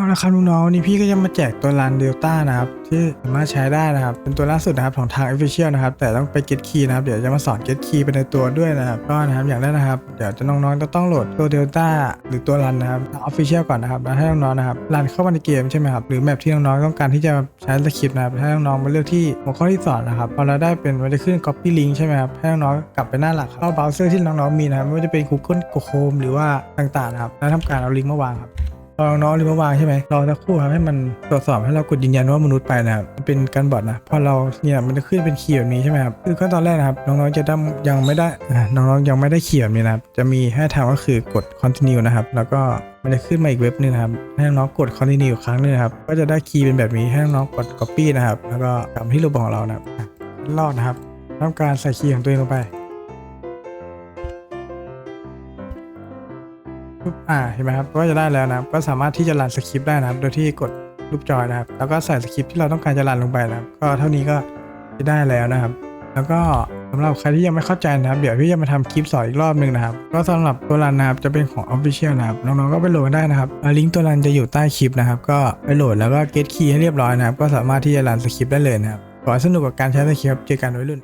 เอาละครับน้องๆวันนี้พี่ก็จะมาแจกตัวรันเดลต้านะครับที่สามารถใช้ได้นะครับ เป็นตัวล่าสุดนะครับของทาง Official นะครับ แต่ต้องไป get key นะครับ เดี๋ยวจะมาสอน get key ไปในตัวด้วยนะครับ ก็นะครับอย่างแรกนะครับ เดี๋ยวจะน้องๆจะต้องโหลดตัวเดลต้าหรือตัวรันนะครับทาง Official ก่อนนะครับแล้วให้น้องๆนะครับรันเข้ามาในเกมใช่ไหมครับหรือแมปที่น้องๆต้องการที่จะใช้สคริปต์นะครับให้น้องๆมาเลือกที่หัวข้อที่สอนนะครับพอเราได้เป็นมันจะขึ้น copy link ใช่ไหมครับให้น้องๆกลับไปหน้าหลักเข้าเบราว์เซอร์ที่น้องๆมีนะครับไม่ว่าจะเป็น Google Chrome หรือว่าต่างๆนะครับแล้วทำการเอาลิงก์มาวางครับ พอน้องหรือมาวางใช่ไหมรอสักครู่ครับให้มันตรวจสอบให้เรากดยืนยันว่ามนุษย์ไปนะครับเป็นการบอทนะพอเราเนี่ยมันจะขึ้นเป็นคีย์แบบนี้ใช่ไหมครับคือขั้นตอนแรกนะครับน้องๆจะต้องยังไม่ได้อะน้องๆยังไม่ได้คีย์แบบนี้นะครับจะมีให้ทำก็คือกด continue นะครับแล้วก็มันจะขึ้นมาอีกเว็บนึงนะครับ ให้น้องๆกด continue อีกครั้งหนึงนะครับ ก็จะได้คีย์เป็นแบบนี้ ให้น้องๆกด copy นะครับ แล้วก็กลับมที่รูปของเรานะครับลอกนะครับทำการใส่คีย์ของตัวเองลงไป อ่าเห็นไหมครับก็จะได้แล้วนะครับ ก็สามารถที่จะรันสคริปต์ได้นะครับ โดยที่กดรูปจอยนะครับ แล้วก็ใส่สคริปต์ที่เราต้องการจะรันลงไปนะครับ ก็เท่านี้ก็จะได้แล้วนะครับ แล้วก็สำหรับใครที่ยังไม่เข้าใจนะครับ เดี๋ยวพี่จะมาทำคลิปสอนอีกรอบหนึ่งนะครับ ก็สำหรับตัวรันนะครับจะเป็นของ Official นะครับ น้องๆก็ไปโหลดได้นะครับ ลิงก์ตัวรันจะอยู่ใต้คลิปนะครับ ก็ไปโหลดแล้วก็ get key ให้เรียบร้อยนะครับ ก็สามารถที่จะรันสคริปต์ได้เลยนะครับ ขอสนุกกับการใช้สคริปต์เจอกันวัยรุ่น